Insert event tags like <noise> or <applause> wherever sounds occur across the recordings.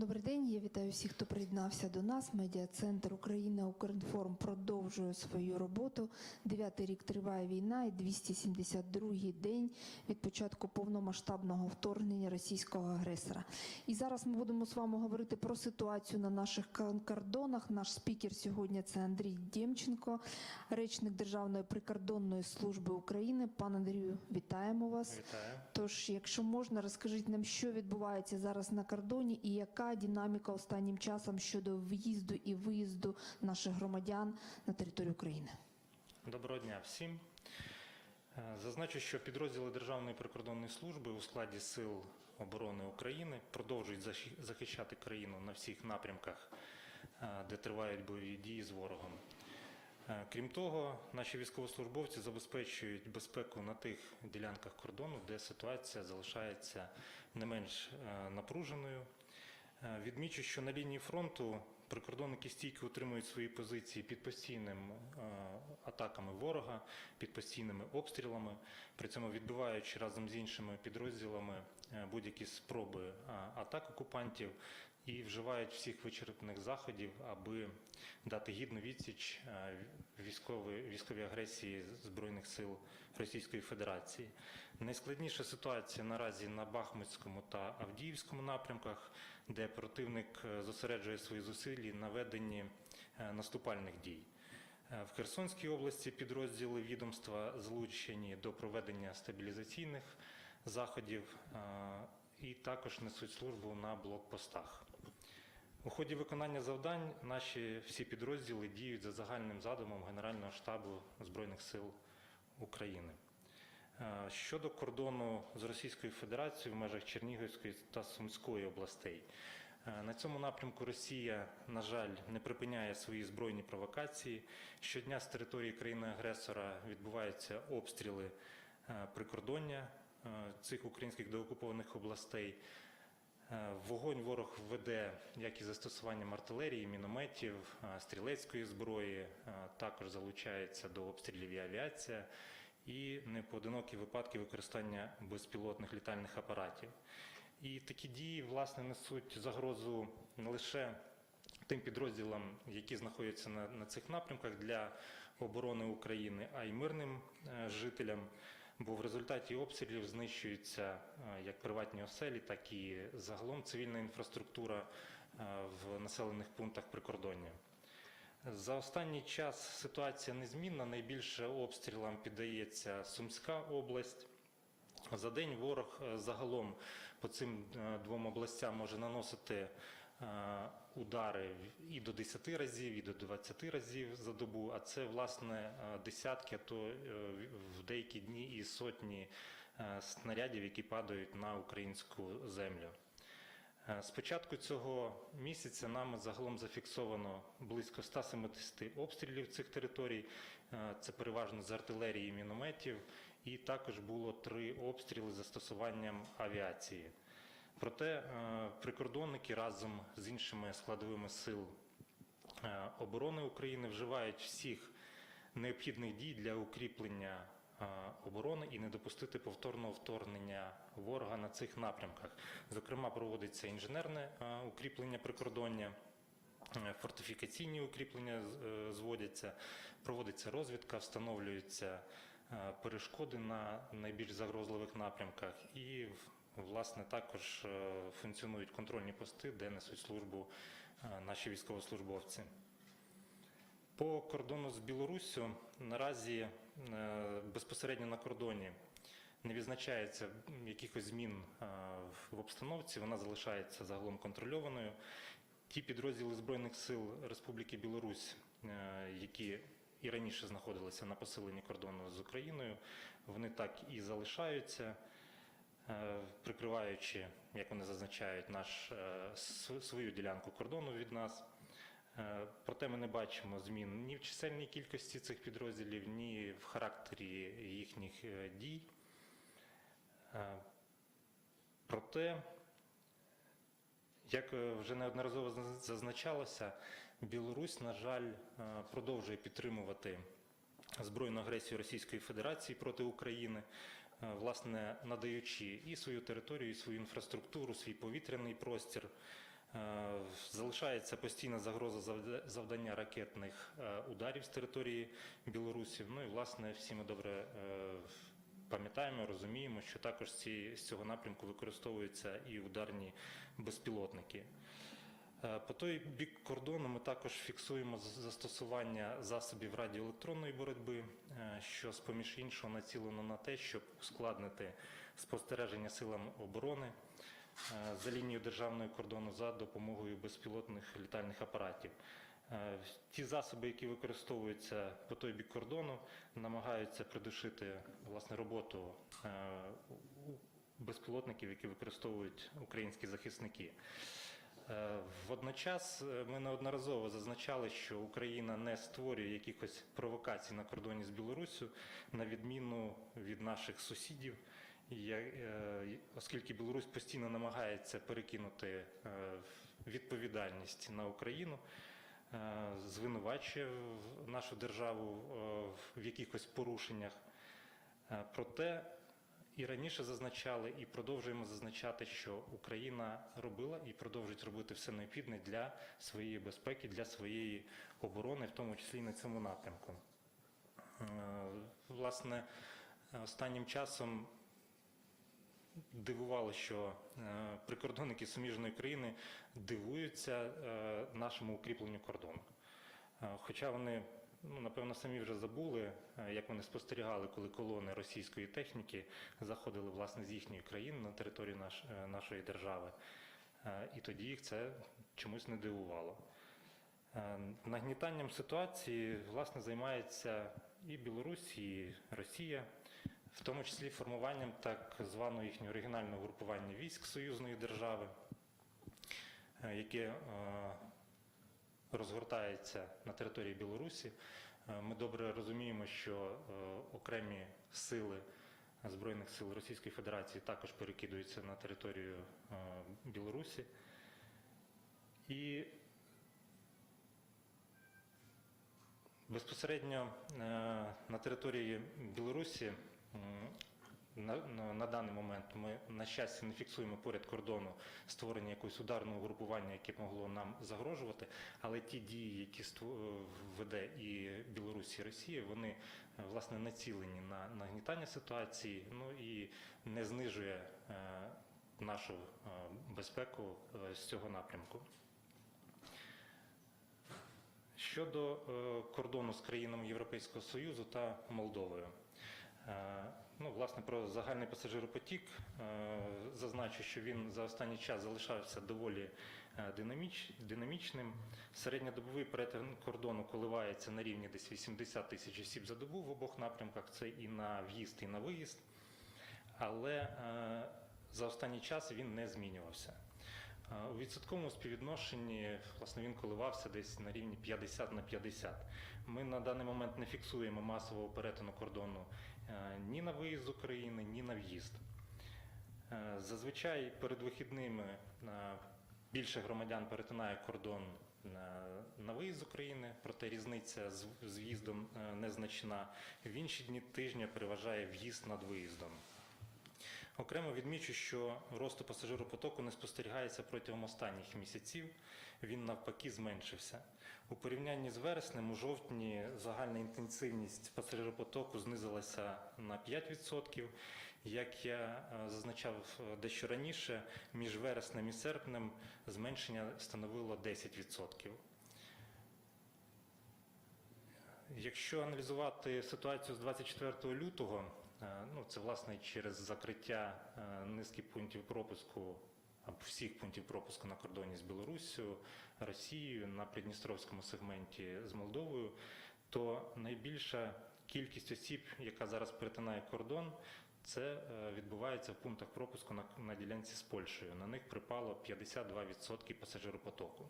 Добрий день. Я вітаю всіх, хто приєднався до нас. Медіа-центр Україна Укрінформ продовжує свою роботу. Дев'ятий рік триває війна і 272-й день від початку повномасштабного вторгнення російського агресора. І зараз ми будемо з вами говорити про ситуацію на наших кордонах. Наш спікер сьогодні це Андрій Дємченко, речник Державної прикордонної служби України. Пан Андрію, вітаємо вас. Вітаю. Тож, якщо можна, розкажіть нам, що відбувається зараз на кордоні і яка динаміка останнім часом щодо в'їзду і виїзду наших громадян на територію України. Доброго дня всім. Е, Зазначу, що підрозділи Державної прикордонної служби у складі Сил оборони України продовжують захищати країну на всіх напрямках, е, де тривають бойові дії з ворогом. Е, Крім того, наші військовослужбовці забезпечують безпеку на тих ділянках кордону, де ситуація залишається не менш напруженою. Е, Відмічу, що на лінії фронту прикордонники стійко утримують свої позиції під постійним е, атаками ворога, під постійними обстрілами, при цьому відбиваючи разом з іншими підрозділами е, будь-які спроби атак окупантів і вживають всіх вичерпних заходів, аби дати гідну відсіч військової, військовій агресії Збройних сил Російської Федерації. Найскладніша ситуація наразі на Бахмутському та Авдіївському напрямках, де противник е, зосереджує свої зусилля на веденні е, наступальних дій. Е, В Херсонській області підрозділи відомства залучені до проведення стабілізаційних заходів і також несуть службу на блокпостах. У ході виконання завдань наші всі підрозділи діють за загальним задумом Генерального штабу Збройних сил України. Е, Щодо кордону з Російською Федерацією в межах Чернігівської та Сумської областей, Е, на цьому напрямку Росія, на жаль, не припиняє свої збройні провокації. Щодня з території країни-агресора відбуваються обстріли е, прикордоння цих українських деокупованих областей. Вогонь ворог веде як і застосуванням артилерії, мінометів, стрілецької зброї, також залучається до обстрілів і авіація, і непоодинокі випадки використання безпілотних літальних апаратів. І такі дії власне несуть загрозу не лише тим підрозділам, які знаходяться на, на цих напрямках для оборони України, а й мирним е, жителям. Бо в результаті обстрілів знищуються е, як приватні оселі, так і загалом цивільна інфраструктура е, в населених пунктах прикордоння. За останній час ситуація незмінна. Найбільше обстрілам піддається Сумська область. За день ворог е, загалом по цим е, двом областям може наносити е, удари і до 10 разів, і до 20 разів за добу. А це власне десятки, то в деякі дні і сотні снарядів, які падають на українську землю. Е, З початку цього місяця нами загалом зафіксовано близько 170 обстрілів цих територій. Е, Це переважно з артилерії і мінометів, і також було три обстріли з застосуванням авіації. Проте е, прикордонники разом з іншими складовими сил е, оборони України вживають всіх необхідних дій для укріплення е, оборони і не допустити повторного вторгнення ворога на цих напрямках. Зокрема, проводиться інженерне укріплення прикордоння. е, Фортифікаційні укріплення е, зводяться, проводиться розвідка, встановлюються е, перешкоди на найбільш загрозливих напрямках, і власне також функціонують контрольні пости, де несуть службу наші військовослужбовці. По кордону з Білоруссю наразі е, безпосередньо на кордоні не відзначається якихось змін е, в обстановці, вона залишається загалом контрольованою. Ті підрозділи Збройних сил Республіки Білорусь, е, які і раніше знаходилися на посиленні кордону з Україною, вони так і залишаються, прикриваючи, як вони зазначають, наш, свою ділянку кордону від нас. Е, Проте ми не бачимо змін ні в чисельній кількості цих підрозділів, ні в характері їхніх е, дій. Е, Проте, як вже неодноразово зазначалося, Білорусь, на жаль, продовжує підтримувати збройну агресію Російської Федерації проти України, власне, надаючи і свою територію, і свою інфраструктуру, свій повітряний простір Залишається постійна загроза завда- завдання ракетних е, ударів з території Білорусі. Ну і власне всі ми добре е, пам'ятаємо, розуміємо, що також ці, з цього напрямку використовуються і ударні безпілотники. Е, По той бік кордону ми також фіксуємо застосування засобів радіоелектронної боротьби, е, що з поміж іншого націлено на те, щоб ускладнити спостереження силам оборони е, за лінією державного кордону за допомогою безпілотних літальних апаратів. Е, Ті засоби, які використовуються по той бік кордону, намагаються придушити власне роботу е, безпілотників, які використовують українські захисники. Е, Водночас е, ми неодноразово зазначали, що Україна не створює якихось провокацій на кордоні з Білоруссю, на відміну від наших сусідів, Я- е, оскільки Білорусь постійно намагається перекинути е, відповідальність на Україну, е, звинувачує нашу державу в якихось порушеннях. Проте і раніше зазначали, і продовжуємо зазначати, що Україна робила і продовжить робити все необхідне для своєї безпеки, для своєї оборони, в тому числі і на цьому напрямку. Власне, останнім часом дивувало, що е, прикордонники суміжної країни дивуються е, нашому укріпленню кордону. Е, Хоча вони, ну, напевно, самі вже забули, як вони спостерігали, коли колони російської техніки заходили власне з їхньої країни на територію наш, нашої держави. І тоді їх це чомусь не дивувало. Нагнітанням ситуації власне займається і Білорусь, і Росія, в тому числі формуванням так званого їхнього регіонального групування військ союзної держави, е, яке е, розгортається на території Білорусі. Е, Ми добре розуміємо, що окремі сили Збройних сил Російської Федерації також перекидуються на територію Білорусі. І безпосередньо на території Білорусі на, на, на даний момент ми, на щастя, не фіксуємо поряд кордону створення якогось ударного групування, яке могло нам загрожувати. Але ті дії, які ство- веде і Білорусь, і Росія, вони е, власне націлені на нагнітання ситуації, ну і не знижує е, нашу е, безпеку е, з цього напрямку. Щодо е, кордону з країнами Європейського Союзу та Молдовою. Е, Ну, власне, про загальний пасажиропотік е, зазначу, що він за останній час залишався доволі е, динаміч, динамічним. Середньодобовий перетин кордону коливається на рівні десь 80 тисяч осіб за добу в обох напрямках. Це і на в'їзд, і на виїзд. Але за останній час він не змінювався. У відсотковому співвідношенні власне він коливався десь на рівні 50 на 50. Ми на даний момент не фіксуємо масового перетину кордону е, ні на виїзд з України, ні на в'їзд. Е, Зазвичай перед вихідними е, більше громадян перетинає кордон на виїзд з України, проте різниця з в'їздом незначна. В інші дні тижня переважає в'їзд над виїздом. Окремо відмічу, що росту пасажиропотоку не спостерігається протягом останніх місяців. Він навпаки зменшився. У порівнянні з вереснем у жовтні загальна інтенсивність пасажиропотоку знизилася на 5%. Як я е, зазначав е, дещо раніше, між вереснем і серпнем зменшення становило 10%. Якщо аналізувати ситуацію з 24 лютого, ну це власне через закриття е, низки пунктів пропуску або всіх пунктів пропуску на кордоні з Білоруссю, Росією на придністровському сегменті з Молдовою, то найбільша кількість осіб, яка зараз перетинає кордон, це е, відбувається в пунктах пропуску на, на ділянці з Польщею. На них припало 52% пасажиропотоку.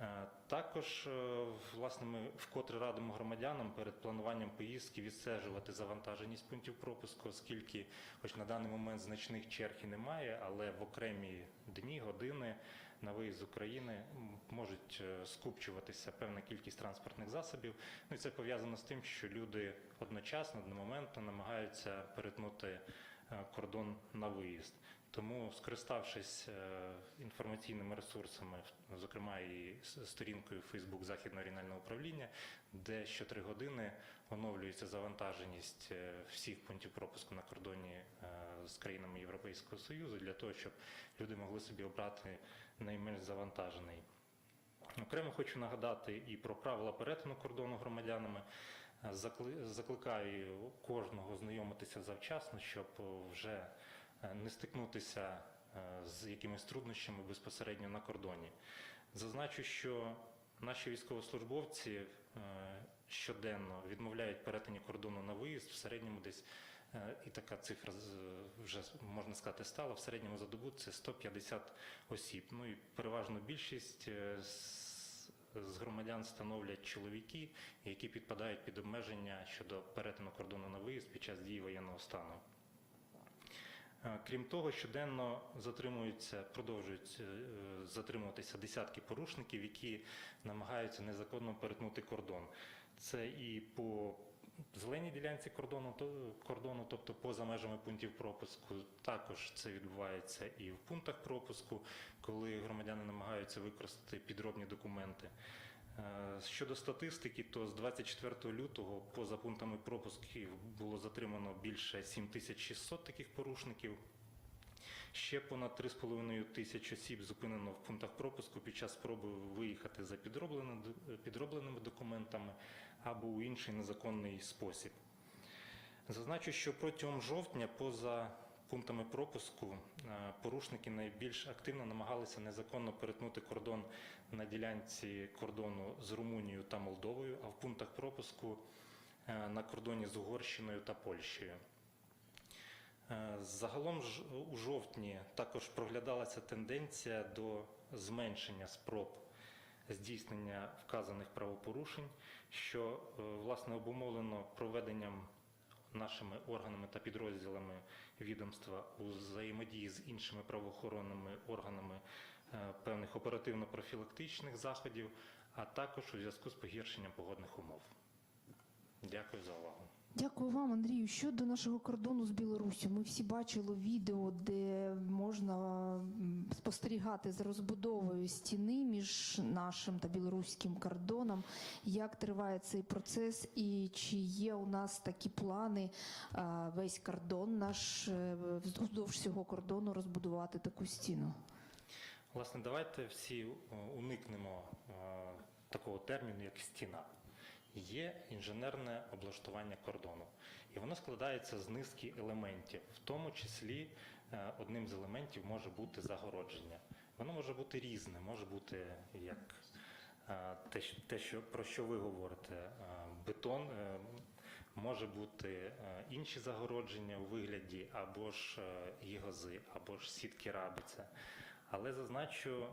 Е, Також, е, власне, ми вкотре радимо громадянам перед плануванням поїздки відстежувати завантаженість пунктів пропуску, оскільки, хоч на даний момент значних черг і немає, але в окремі дні, години на виїзд з України можуть е, скупчуватися певна кількість транспортних засобів. Ну і це пов'язано з тим, що люди одночасно, одномоментно намагаються перетнути кордон на виїзд. Тому, скориставшись е, інформаційними ресурсами, зокрема і сторінкою Facebook Західного регіонального управління, де щотри години оновлюється завантаженість е, всіх пунктів пропуску на кордоні е, з країнами Європейського Союзу для того, щоб люди могли собі обрати найменш завантажений. Окремо хочу нагадати і про правила перетину кордону громадянами. Закликаю кожного знайомитися завчасно, щоб вже не стикнутися е, з якимись труднощами безпосередньо на кордоні. Зазначу, що наші військовослужбовці е, щоденно відмовляють перетині кордону на виїзд в середньому десь. е, І така цифра вже можна сказати стала в середньому за добу це 150 осіб. Ну і переважно більшість е, з громадян становлять чоловіки, які підпадають під обмеження щодо перетину кордону на виїзд під час дії воєнного стану. Е, Крім того, щоденно затримуються, продовжують е, затримуватися десятки порушників, які намагаються незаконно перетнути кордон. Це і по зеленій ділянці кордону, то- кордону, тобто поза межами пунктів пропуску. Також це відбувається і в пунктах пропуску, коли громадяни намагаються використати підробні документи. Е, Щодо статистики, то з 24 лютого поза пунктами пропусків було затримано більше 7600 таких порушників. Ще понад 3,5 тисяч осіб зупинено в пунктах пропуску під час спроби виїхати за підробленими, підробленими документами або у інший незаконний спосіб. Зазначу, що протягом жовтня поза пунктами пропуску е, порушники найбільш активно намагалися незаконно перетнути кордон на ділянці кордону з Румунією та Молдовою, а в пунктах пропуску е, на кордоні з Угорщиною та Польщею. Е, Загалом ж у жовтні також проглядалася тенденція до зменшення спроб здійснення вказаних правопорушень, що власне обумовлено проведенням нашими органами та підрозділами відомства у взаємодії з іншими правоохоронними органами е, певних оперативно-профілактичних заходів, а також у зв'язку з погіршенням погодних умов. Дякую за увагу. Дякую вам, Андрію. Щодо нашого кордону з Білоруссю, ми всі бачили відео, де можна спостерігати за розбудовою стіни між нашим та білоруським кордоном. Як триває цей процес, і чи є у нас такі плани весь кордон наш е, вздовж всього кордону розбудувати таку стіну? Власне, давайте всі е, уникнемо е, такого терміну, як стіна. Є інженерне облаштування кордону, і воно складається з низки елементів, в тому числі е, одним з елементів може бути загородження. Воно може бути різне, може бути як е, те, те, що про що ви говорите, е, бетон. Може бути інші загородження у вигляді або ж гігози, або ж сітки рабиця. Але зазначу,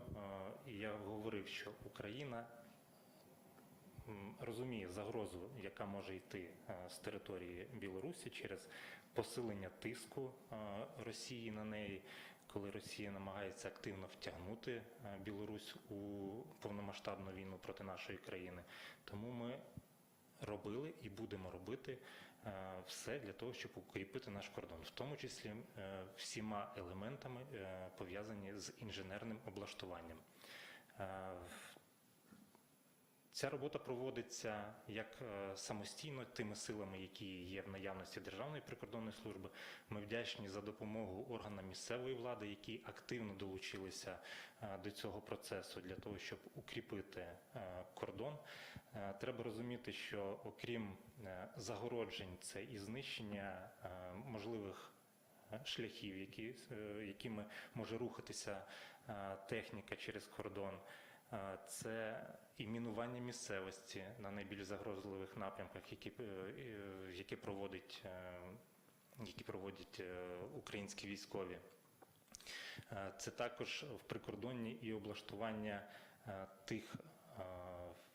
я говорив, що Україна розуміє загрозу, яка може йти е, з території Білорусі через посилення тиску е, Росії на неї, коли Росія намагається активно втягнути е, Білорусь у повномасштабну війну проти нашої країни. Тому ми робили і будемо робити все для того, щоб укріпити наш кордон, в тому числі всіма елементами пов'язані з інженерним облаштуванням. Ця робота проводиться як е, самостійно тими силами, які є в наявності Державної прикордонної служби. Ми вдячні за допомогу органам місцевої влади, які активно долучилися е, до цього процесу для того, щоб укріпити е, кордон. Треба розуміти, що окрім загороджень, це і знищення можливих шляхів, які, якими може рухатися техніка через кордон. Це і мінування місцевості на найбільш загрозливих напрямках, які, е, е, які е, які проводять е, українські військові. Це також в прикордонні і облаштування тих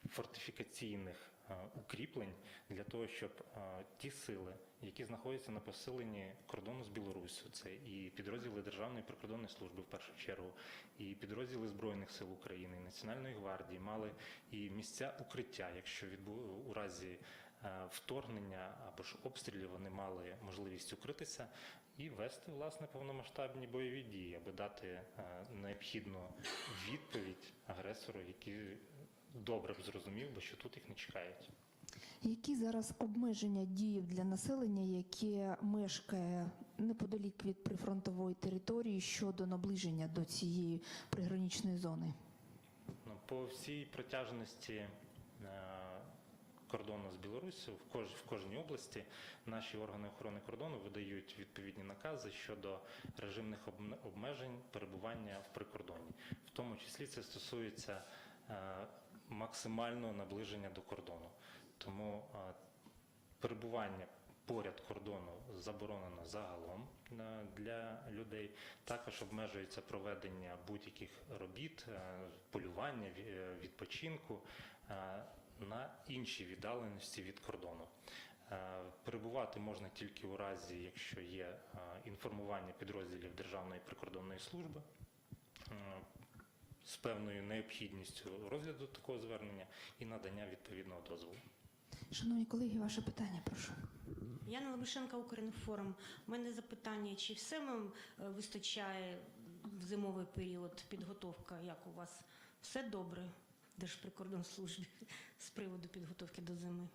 фортифікаційних укріплень для того, щоб е, ті сили, які знаходяться на посиленні кордону з Білоруссю, це і підрозділи Державної прикордонної служби в першу чергу, і підрозділи Збройних сил України, і Національної гвардії мали і місця укриття, якщо відбу... у разі е, е, вторгнення або ж обстрілів вони мали можливість укритися і вести власне повномасштабні бойові дії, аби дати е, необхідну відповідь агресору, який добре б зрозумів би, що тут їх не чекають. Які зараз обмеження діїв для населення, яке мешкає неподалік від прифронтової території щодо наближення до цієї приграничної зони? Ну, по всій протяжності е, кордону з Білоруссю в, кож, в кожній області наші органи охорони кордону видають відповідні накази щодо режимних обмежень перебування в прикордонні. В тому числі це стосується е, максимального наближення до кордону. Тому перебування поряд кордону заборонено загалом для людей. Також обмежується проведення будь-яких робіт, полювання, е, відпочинку на іншій віддаленості від кордону. Перебувати можна тільки у разі, якщо є інформування підрозділів Державної прикордонної служби з певною необхідністю розгляду такого звернення і надання відповідного дозволу. Шановні колеги, ваше питання, прошу. Яна Лемишенка, Укрінформ. У мене запитання, чи все вам е, вистачає в зимовий період підготовка? Як у вас? Все добре в Держприкордонслужбі <laughs> з приводу підготовки до зими?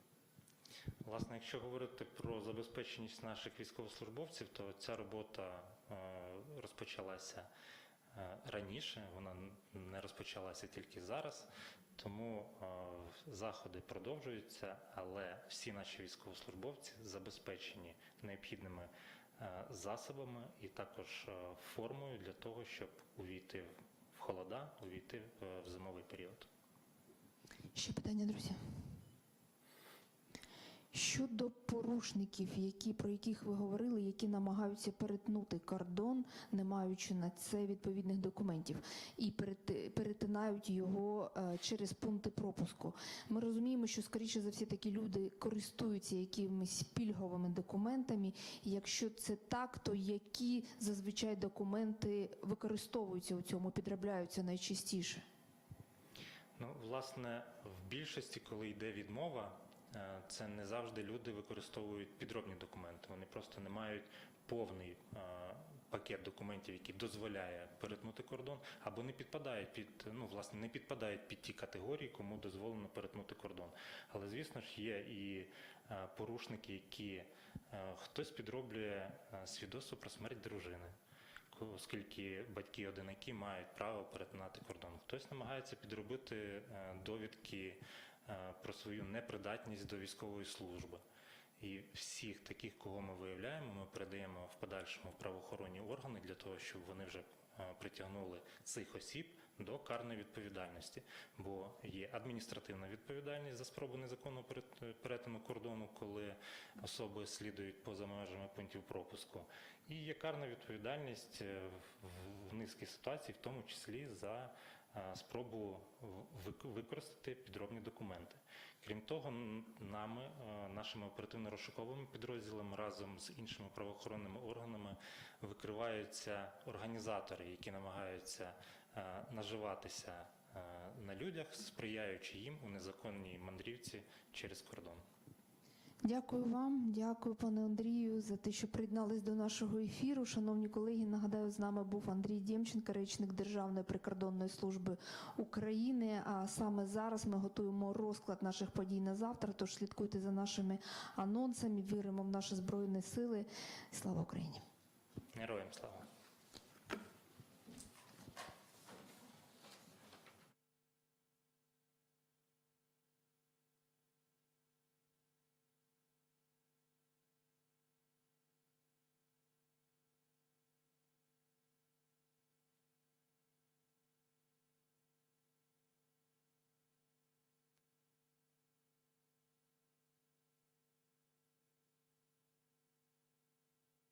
Власне, якщо говорити про забезпеченість наших військовослужбовців, то ця робота е, розпочалася раніше, вона не розпочалася тільки зараз. Тому е, заходи продовжуються, але всі наші військовослужбовці забезпечені необхідними е, засобами і також е, формою для того, щоб увійти в холода, увійти в зимовий період. Ще питання, друзі. Щодо порушників, які, про яких ви говорили, які намагаються перетнути кордон, не маючи на це відповідних документів, і перети- перетинають його е, через пункти пропуску. Ми розуміємо, що скоріше за все такі люди користуються якимись пільговими документами. Якщо це так, то які зазвичай документи використовуються у цьому, підробляються найчастіше? Ну, власне, в більшості, коли йде відмова, це не завжди люди використовують підробні документи. Вони просто не мають повний е, пакет документів, який дозволяє перетнути кордон, або не підпадають під ну, власне, не підпадають під ті категорії, кому дозволено перетнути кордон. Але звісно ж є і е, порушники, які е, хтось підроблює е, свідоцтво про смерть дружини оскільки батьки одинаки мають право перетинати кордон. Хтось намагається підробити е, довідки е, про свою непридатність до військової служби. І всіх таких, кого ми виявляємо, ми передаємо в подальшому в правоохоронні органи для того, щоб вони вже е, притягнули цих осіб до карної відповідальності, бо є адміністративна відповідальність за спробу незаконного перет- перетину кордону, коли особи слідують поза межами пунктів пропуску. І є карна відповідальність е, в- низці ситуацій, в тому числі за е, спробу в- використати підробні документи. Крім того, нами, е, нашими оперативно-розшуковими підрозділами разом з іншими правоохоронними органами викриваються організатори, які намагаються е, наживатися е, на людях, сприяючи їм у незаконній мандрівці через кордон. Дякую вам, дякую, пане Андрію, за те, що приєднались до нашого ефіру. Шановні колеги, нагадаю, з нами був Андрій Дємченко, речник Державної прикордонної служби України. А саме зараз ми готуємо розклад наших подій на завтра. Тож слідкуйте за нашими анонсами. Віримо в наші збройні сили. Слава Україні! Героям слава!